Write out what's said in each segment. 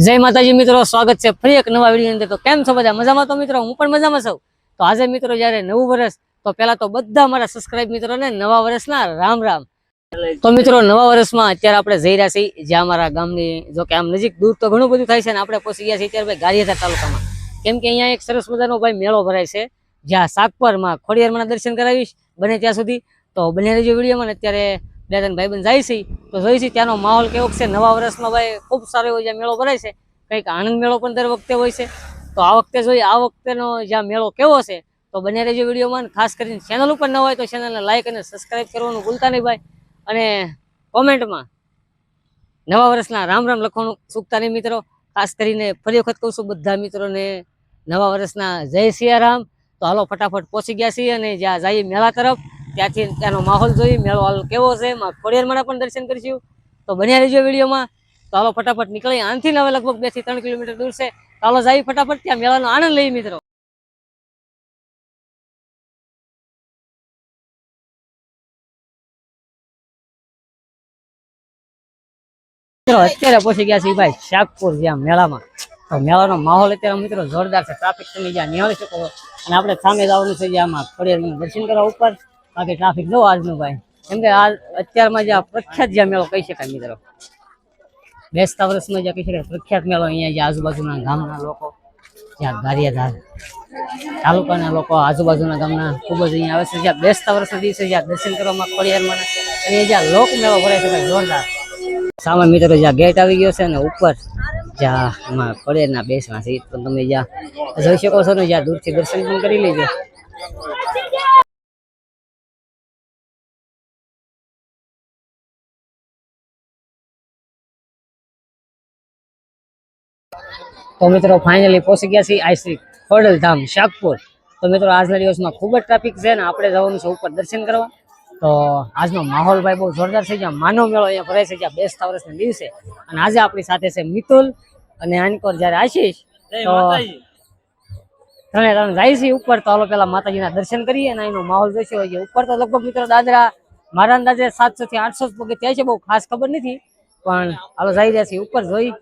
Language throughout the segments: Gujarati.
જય માતાજી મિત્રો, સ્વાગત છે ફરી એક નવા વીડિયો અંદર. તો કેમ છો બધા? મજામાં તો મિત્રો? હું પણ મજામાં છું. તો આજે મિત્રો જ્યારે નવું વર્ષ, તો પહેલા તો બધા મારા સબસ્ક્રાઇબ મિત્રોને નવા વર્ષના રામ રામ. તો મિત્રો, નવા વર્ષમાં અત્યારે આપણે જઈ રહ્યા છીએ જ્યાં અમારા ગામની, જો કે આમ નજીક દૂર તો ઘણું બધું થાય છે ને આપણે પહોંચી ગયા છીએ અત્યારે ભાઈ તાલુકામાં. કેમ કે અહીંયા એક સરસ મજાનો ભાઈ મેળો ભરાય છે, જ્યાં સાગપરમાં ખોડિયારમાં દર્શન કરાવીશ બને ત્યાં સુધી. તો બને રહેજો વિડીયોમાં અત્યારે બે ત્રણ ભાઈબંધ જાય છે, તો જોઈ છે ત્યાંનો માહોલ કેવો છે. નવા વર્ષમાં ભાઈ ખૂબ સારો એવો જ્યાં મેળો ભરાય છે, કંઈક આનંદ મેળો પણ દર વખતે હોય છે. તો આ વખતે જોઈએ આ વખતેનો જ્યાં મેળો કેવો છે, તો બને રહેજો વિડીયોમાં. ખાસ કરીને ચેનલ ઉપર ન હોય તો ચેનલને લાઇક અને સબસ્ક્રાઈબ કરવાનું ભૂલતા નહીં ભાઈ. અને કોમેન્ટમાં નવા વર્ષના રામ રામ લખવાનું ચૂકતા નહીં મિત્રો. ખાસ કરીને ફરી વખત કહું છું, બધા મિત્રોને નવા વર્ષના જય સિયારામ તો હાલો ફટાફટ પહોંચી ગયા છીએ અને જ્યાં જઈએ મેળા તરફ. ત્યાંથી ત્યાંનો માહોલ જોઈ મેળો હાલ કેવો છે, એમાં ખોડિયારમાં પણ દર્શન કરીશું. તો બન્યા રહેજો વિડીયોમાં. તો હાલો ફટાફટ નીકળી આનથી હવે લગભગ બેથી ત્રણ કિલોમીટર દૂર છે. હાલો જઈએ ફટાફટ. ત્યાં મેળાનો આનંદ લઈએ મિત્રો. અત્યારે પહોંચી ગયા છે ભાઈ શાકપુર જ્યાં મેળામાં. તો મેળાનો માહોલ અત્યારે મિત્રો જોરદાર છે. ટ્રાફિક તમે જ્યાં નિહાળી અને આપણે સામે જવાનું છે દર્શન કરવા ઉપર. બાકી ટ્રાફિક જો આજનું ભાઈ. કેમ કે આ અત્યારમાં જ્યાં પ્રખ્યાત જ્યાં મેળો કહી શકાય મિત્રો. બેસતા વર્ષમાં જ્યાં કહી શકાય પ્રખ્યાત મેળો અહીંયા જે આજુબાજુના ગામના લોકો જ્યાં ગારિયાધાર તાલુકાના લોકો આજુબાજુના ગામના ખૂબ જ અહીંયા આવે છે. જ્યાં બેસતા વર્ષના દિવસે જ્યાં દર્શન કરવામાં ખોડિયારમાં અહીંયા જ્યાં લોક મેળો ભરાય છે જોરદાર. સામે મિત્રો જ્યાં ગેટ આવી ગયો છે ને ઉપર જ્યાં એમાં ખોડિયારના બેસવા છે. પણ તમે જ્યાં જોઈ શકો છો ને, જ્યાં દૂરથી દર્શન પણ કરી લેજો. તો મિત્રો ફાઇનલી પહોંચી ગયા છીએ આઈશ્રી ખોડલ ધામ શાકપુર. તો મિત્રો આજના દિવસમાં ખૂબ જ ટ્રાફિક છે ને આપણે જવાનું છે ઉપર દર્શન કરવા. તો આજનો માહોલ ભાઈ બહુ જોરદાર છે જ્યાં માનવ મેળો અહીંયા ભરાય છે જ્યાં બેસતા વર્ષના દિવસે. અને આજે આપણી સાથે છે મિતુલ અને આનકોર જ્યારે આશીષ તો ત્રણે ત્રણ જાય છે ઉપર તો હાલો પેલા માતાજીના દર્શન કરીએ અને એનો માહોલ જોઈશે હોય ઉપર તો લગભગ મિત્રો દાદરા મારા અંદાજે સાતસો થી આઠસો પગે ત્યાં છે બહુ ખાસ ખબર નથી. પણ હાલો જઈ રહ્યા છીએ ઉપર જોઈ.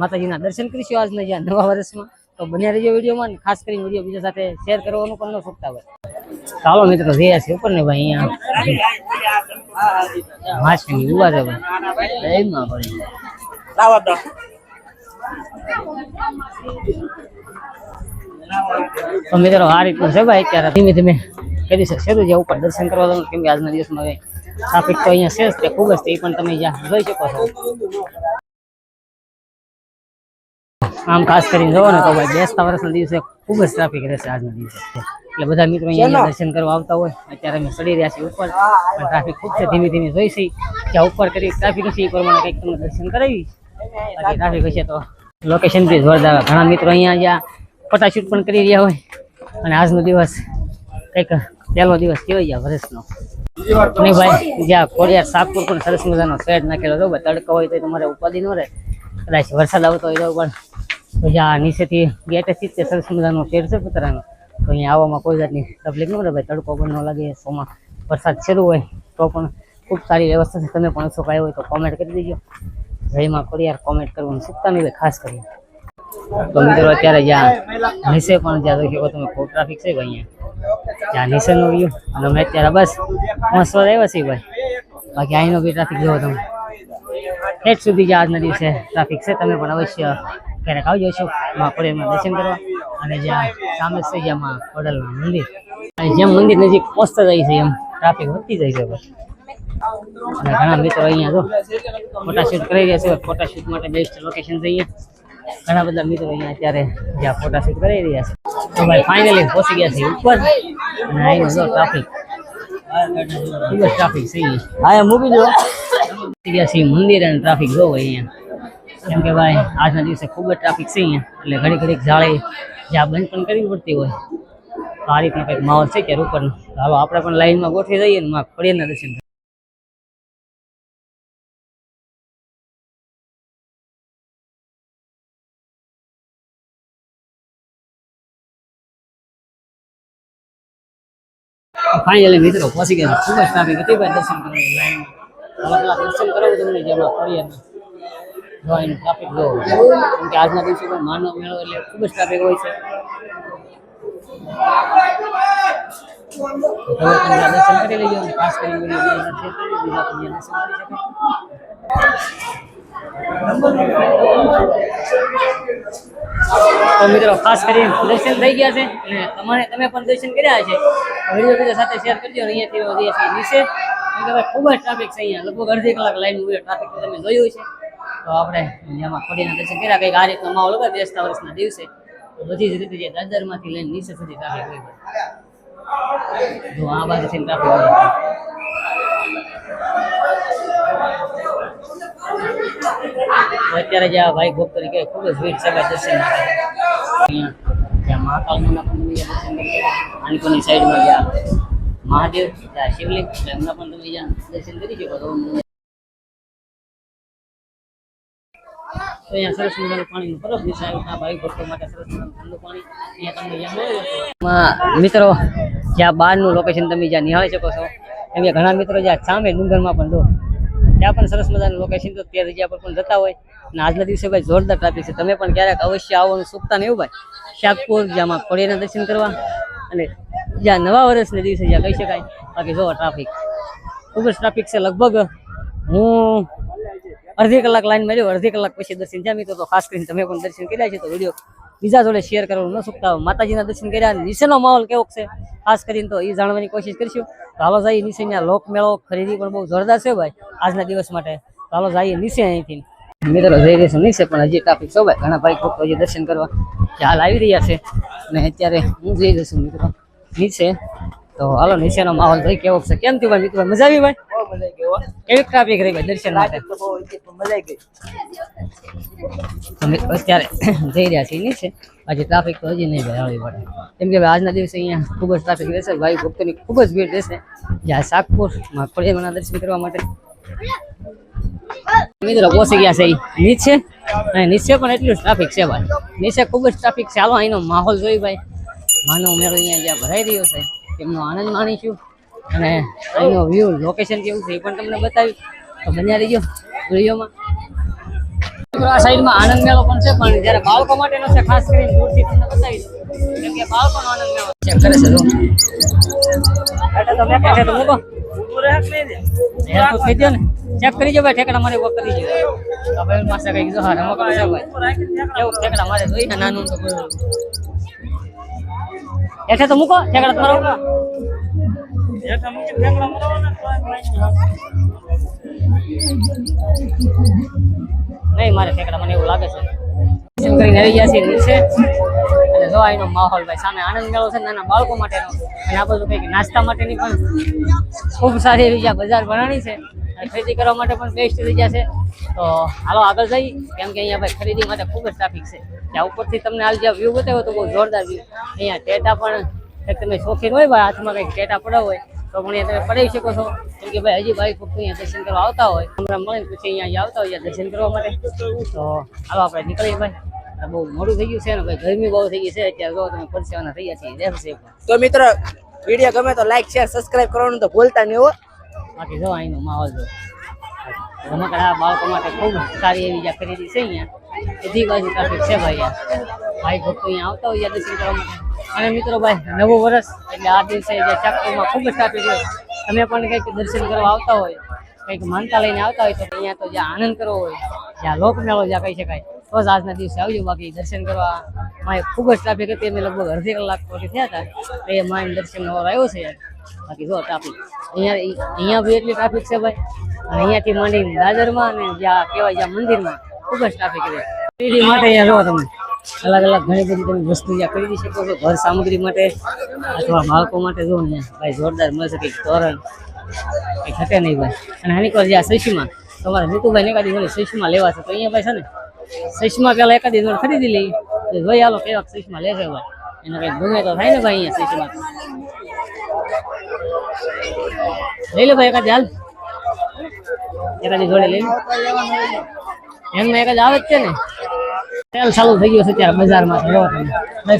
માતાજીના દર્શન કરીશું આજના જ્યાં નવા વર્ષમાં. તો બન્યા રહીજો વિડીયોમાં ખાસ કરીને વીડિયો બીજા સાથે શેર કરવાનું પણ ન ચૂકતા હોય. ચાલો મિત્રો જઈએ છે ઉપર ને ભાઈ. અહીંયા મિત્રો, આ રીતનું છે ભાઈ અત્યારે. ધીમે ધીમે કરી શકશે. તો જ્યાં ઉપર દર્શન કરવા જવાનું, કેમ કે આજના દિવસમાં ટ્રાફિક તો અહીંયા છે ખૂબ જ તે પણ તમે જ્યાં જોઈ શકો છો. આમ ખાસ કરીને જોવો ને તો બેસતા વર્ષના દિવસે ખૂબ જ ટ્રાફિક રહેશે આજના દિવસે. એટલે બધા મિત્રો અહીંયા દર્શન કરવા આવતા હોય. અત્યારે અમે ચડી રહ્યા છીએ ઉપર. પણ ટ્રાફિક ખૂબ છે. ધીમે ધીમે જોઈ છે. જ્યાં ઉપર કરી ટ્રાફિક હશે એ પ્રમાણે કંઈક તમને દર્શન કરાવી બાકી ટ્રાફિક હશે તો લોકેશન બી જોરદાર ઘણા મિત્રો અહીંયા જ્યાં ફોટાશૂટ પણ કરી રહ્યા હોય. અને આજનો દિવસ કંઈક પહેલો દિવસ કેવો ગયા વર્ષનો. નહીં ભાઈ, જ્યાં કોરિયા સાપુર પણ સરસ મજાનો શેડ નાખેલો હતો તડકો હોય તો તમારે ઉપાધિ ન રહે. કદાચ વરસાદ આવતો હોય તો પણ જ્યાં નીચેથી ગેટ જ તે સરસ મજાનો શેડ છે પતરાનો તો અહીંયા આવવામાં કોઈ જાતની તકલીફ ન રહે ભાઈ તડકો પણ ન લાગે સોમાં વરસાદ શરૂ હોય તો પણ ખૂબ સારી વ્યવસ્થા છે. તમે પણ શું હોય તો કોમેન્ટ કરી દેજો. જયમાં યાર કોમેન્ટ કરવાનું ચૂકતા નહીં ખાસ કરીને. તો મિત્રો, અત્યારે જ્યાં નિશે પણ જ્યાં જોઈ તમે ખૂબ ટ્રાફિક છે ભાઈ અહીંયા. જ્યાં નીચેનો વ્યૂ અને અમે અત્યારે બસ મસ્ત આવ્યા છીએ ભાઈ. બાકી અહીંનો બી ટ્રાફિક જોવો તમે. ઠેઠ સુધી જ્યાં આજના દિવસે ટ્રાફિક છે, તમે પણ અવશ્ય ક્યારેક આવજો છો માં કોરિયામાં દર્શન કરવા અને જ્યાં સામે છે જ્યાં ખોડલના મંદિર. અને જેમ મંદિર નજીક પહોંચતા જાય છે એમ. ટ્રાફિક વધતી જાય છે અને ઘણા મિત્રો અહીંયા ફોટાશૂટ કરી રહ્યા છે. ફોટાશૂટ માટે બેસ્ટ લોકેશન જઈએ ઘણા બધા મિત્રો અહીંયા અત્યારે જ્યાં ફોટાશૂટ કરી રહ્યા છે. તો ભાઈ ફાઇનલી પહોંચી ગયા છે ઉપર. અને અહીંનો જો ટ્રાફિક ખૂબ જ ટ્રાફિક છે હા મૂકી દો. પહોંચી ગયા છે મંદિર અને ટ્રાફિક જોવો અહીંયા. કેમ કે ભાઈ, આજના દિવસે ખૂબ જ ટ્રાફિક છે અહીંયા. એટલે ઘડી ઘડીક જાળે જ્યાં બંધ પણ કરવી પડતી હોય. તો આ રીતનો કંઈક માહોલ છે કે ઉપરનો હાલો, આપણે પણ લાઈનમાં ગોઠવી જઈએ ને માં ખોડિયાના દર્શન કરીએ. ફાઇનલી મિત્રો, પહોંચી ગયા. છે. ખૂબ જ ટ્રાફિક હતી ભાઈ, દર્શન કરવાની લાઈનમાં. હવે પેલા દર્શન કરાવું તમને જેમાં ખોડિયારના એનું ટ્રાફિક જો કેમ કે આજના દિવસે પણ માનવ મેળો એટલે ખૂબ જ ટ્રાફિક હોય છે. તો મિત્રો, ખાસ કરીને દર્શન થઈ ગયા છે અને તમારે તમે પણ દર્શન કર્યા છે વીડિયો બીજા સાથે શેર કરજો અને અહીંયાથી વધીએ છીએ નીચે. કેમ કે ખૂબ જ ટ્રાફિક છે અહીંયા. લગભગ અડધી કલાક લાઈન ઊભી ટ્રાફિક તમે જોયું છે તો આપણે જેમાં ખોડીના દર્શન કર્યા, કંઈક આ રીતનો માહોલ વર્ષના દિવસે બધી જ રીતે જે દાદરમાંથી લઈને નીચે સુધી ટ્રાફિક હોય. જો આ બાજુ થી ટ્રાફિક હોય અત્યારે જે આ ભાઈ ભક્તો તરીકે ખૂબ જ ભીડ ભાઈ દર્શન ત્યાં અહીંયા પણ કરી આનકોની સાઈડમાં ગયા મહાદેવ ત્યાં શિવલિંગ એમના પણ તમે દર્શન કરી શકો તો તો અહીંયા સરસ મજાનું પાણીનું બરફ નીચે આવ્યું ભાઈ ભક્તો માટે સરસ ઠંડુ પાણી અહીંયા તમને મિત્રો, જ્યાં બહારનું લોકેશન તમે જ્યાં નિહાળી શકો છો, એમ ઘણા મિત્રો જ્યાં સામે ડુંગરમાં પણ દો ત્યાં પણ સરસ મજાનું લોકેશન તો તે જગ્યા પર પણ જતા હોય, અને આજના દિવસે ભાઈ જોરદાર ટ્રાફિક છે. તમે પણ ક્યારેક અવશ્ય આવવાનું સુખતા નહીં ભાઈ. શાકપુર જ્યાં કોળિયાના દર્શન કરવા અને જ્યાં નવા વર્ષના દિવસે જ્યાં કહી શકાય. બાકી જોવા ટ્રાફિક ખૂબ જ ટ્રાફિક છે. લગભગ હું અડધી કલાક લાઈનમાં રહ્યો અડધી કલાક પછી દર્શન મિત્રો તો ખાસ કરીને તમે પણ દર્શન કર્યા છે. તો વીડિયો બીજા જોડે શેર કરવાનું ન ચૂકતા માતાજીના દર્શન કર્યા નીચેનો માહોલ કેવો છે? ખાસ કરીને તો એ જાણવાની કોશિશ કરીશું. તો હાલો જઈએ નીચે લોક મેળો ખરીદી પણ બહુ જોરદાર છે ભાઈ, આજના દિવસ માટે. તો હાલો જઈએ નીચે અહીંથી. મિત્રો જઈ રહીશું નીચે, પણ હજી ટ્રાફિક છો ભાઈ. ઘણા ભાઈ ભક્તો હજી દર્શન કરવા. હાલ આવી રહ્યા છે. અને અત્યારે હું જઈ જઈશું મિત્રો. નીચે. તો હાલો નીચેનો માહોલ ભાઈ કેવો છે? કેમ થયું ભાઈ મિત્રો મજા આવી ભાઈ? કેવી ટ્રાફિક રહી ભાઈ દર્શન માટે? અત્યારે જઈ રહ્યા છીએ નીચે. આજે ટ્રાફિક તો હજી નહીં ભાઈ આવી પડે કેમ કે આજના દિવસે અહીંયા ખૂબ જ ટ્રાફિક રહેશે ભાઈ ભક્તોની ખૂબ જ ભીડ રહેશે. જ્યાં સાગપુરમાં ખોડિયામાના દર્શન કરવા માટે. મિત્રો પહોંચી ગયા છે નીચે. અને નીચે પણ એટલું ટ્રાફિક છે ભાઈ. નીચે ખૂબ જ ટ્રાફિક છે. હાલો અહીંનો માહોલ જોઈ ભાઈ. માનો મેળો અહીંયા જ્યાં ભરાઈ રહ્યો છે. તેમનો આનંદ માણીશું. અને અહીંનો વ્યૂ લોકેશન કેવું છે એ પણ તમને બતાવી તો બન્યા રહીજો વિડીયોમાં. આ સાઈડમાં આનંદ મેળો પણ છે પણ જ્યારે બાળકો માટેનો છે ખાસ કરીને દૂરથી તમને બતાવી કેમ કે બાળકોનો આનંદ મેળો ચેક કરે છે એટલે તો કહે તો મૂકો. થઈ ગયો ને. ચેક કરી જો ભાઈ ઠેકડા મારે વોક કરી જો ભાઈ પાસે કઈ જો હા રમકડું છે ભાઈ એવું ઠેકડા મારે જોઈ. નાનું તો એટલે તો મૂકો, ઠેકડા તમારો નહીં, મારે ઠેકડા મને એવું લાગે છે. દર્શન અહીંનો માહોલ ભાઈ, સામે આનંદ મેળો છે નાના બાળકો માટેનો. અને આ બધું નાસ્તા માટેની પણ ખૂબ સારી એવી બજાર ભરાણી છે. ખરીદી કરવા માટે પણ બેસ્ટ જગ્યા છે. તો હાલો આગળ જઈ, કેમ કે અહીંયા ભાઈ ખરીદી માટે ખૂબ જ ટ્રાફિક છે. ત્યાં ઉપરથી તમને હાલ જ્યાં વ્યૂ બતાવ્યો તો બહુ જોરદાર વ્યૂ અહીંયા ટેટા પણ તમે શોખીન હોય, ભાઈ, હાથમાં કંઈક ટેટા પડ્યા હોય, તો પણ અહીંયા તમે પડાવી શકો છો. કેમ કે ભાઈ, હજી ભાઈ ફક્ત અહીંયા દર્શન કરવા આવતા હોય. હમણાં મળીને પછી અહીંયા આવતા હોય દર્શન કરવા માટે. તો હાલો આપણે નીકળીએ ભાઈ. બહુ મોડું થઈ ગયું છે ને, ભાઈ, ગરમી બહુ થઈ ગઈ છે. અત્યારે જો તમે પરસેવાના થઈ ગયા છે તો મિત્રો, વીડિયો ગમે તો લાઈક શેર સબસ્ક્રાઇબ કરવાનું તો ભૂલતા નહીં હો. બાકી જો અહીંનો માહોલ જો. રમકડા બાળકો માટે ખૂબ સારી એવી જ્યાં ખરીદી છે અહીંયા બધી બાજુ ટ્રાફિક છે ભાઈ ભાઈ ભક્તો અહીંયા આવતા હોય દર્શન કરવા માટે. અને મિત્રો ભાઈ, નવું વર્ષ, એટલે આ દિવસે જે ચાકુમાં ખૂબ જ ટ્રાફિક હોય તમે પણ કંઈક દર્શન કરવા આવતા હોય, કંઈક માનતા લઈને આવતા હોય, તો અહીંયા તો જ્યાં આનંદ કરવો હોય જ્યાં લોકમેળો જ્યાં કહી શકાય, તો જ આજના દિવસે આવજો. બાકી દર્શન કરવા માં ખૂબ જ ટ્રાફિક હતી. અમે લગભગ અડધી કલાક પછી થયા હતા એ માઇન દર્શન આવ્યો છે. યાર બાકી જો ટ્રાફિક અહીંયા અહીંયા બી એટલી ટ્રાફિક છે ભાઈ. અહીંયાથી માંડી દાદરમાં અને જ્યાં કહેવાય જ્યાં મંદિરમાં ખૂબ જ ટ્રાફિક રહે ખરીદી માટે અહીંયા જો તમે. અલગ અલગ ઘણી બધી તમે વસ્તુ અહીંયા ખરીદી શકો છો. ઘર સામગ્રી માટે અથવા બાળકો માટે જો અહીંયા ભાઈ જોરદાર મળશે કંઈક તોરણ. કંઈ ઘટે નહીં ભાઈ. અને આની પર જ્યાં સૈસીમાં તમારે નીતુભાઈ ને એકાદી જોડે સૈસીમાં લેવા છે. તો અહીંયા ભાઈ છે ને સૈસીમાં પેલા એકાદી જોડે ખરીદી લઈ તો જોઈ હાલો કેવા સૈસીમાં લેશે ભાઈ. એને કંઈક ગમે તો થાય ને ભાઈ અહીંયા સૈસીમાં લઈ લે ભાઈ એકાદ હાલ. એકાદી જોડે લઈ લે. એમમાં એક જ આવે જ છે ને. તેલ ચાલુ થઈ ગયું છે અત્યારે બજારમાં. જો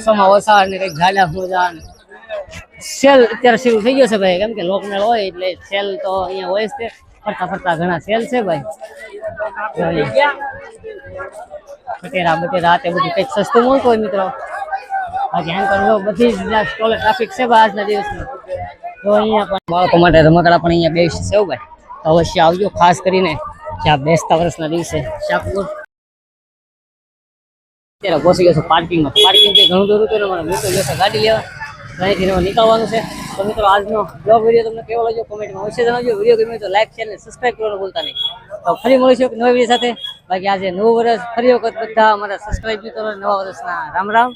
તમે. ઓછા ને કંઈક ગાડા મોજા ને. સેલ અત્યારે શરૂ થઈ ગયો છે ભાઈ. કેમ કે લોકમેળ હોય એટલે સેલ તો અહીંયા હોય છે ફરતા ફરતા ઘણા સેલ છે ભાઈ. બટેરા બટેરા તે બધું કંઈક સસ્તું મળતું હોય મિત્રો. બાકી આમ તો જો બધી જ સ્ટોલે ટ્રાફિક છે ભાઈ આજના દિવસમાં. તો અહીંયા પણ બાળકો માટે રમકડા પણ અહીંયા બેસ્ટ છે હો ભાઈ. તો અવશ્ય આવજો, ખાસ કરીને જ્યાં બેસતા વર્ષના દિવસે. શાકપુર. અત્યારે પહોંચી ગયો છું પાર્કિંગમાં. પાર્કિંગથી ઘણું દૂર હતું ને મારે મિત્રો જશે ગાડી લેવા. તો અહીંથી હવે નીકળવાનું છે. તો મિત્રો, આજનો બ્લોગ વીડિયો તમને કેવો લાગ્યો? કોમેન્ટમાં અવશ્ય જણાવજો. વીડિયો ગમે તો લાઈક શેર અને સબસ્ક્રાઈબ કરવાનું ભૂલતા નહીં. તો ફરી મળીશું એક નવા વીડિયો સાથે. બાકી આજે નવું વર્ષ, ફરી વખત બધા અમારા સબસ્ક્રાઈબ મિત્રો, નવા વર્ષના રામ રામ.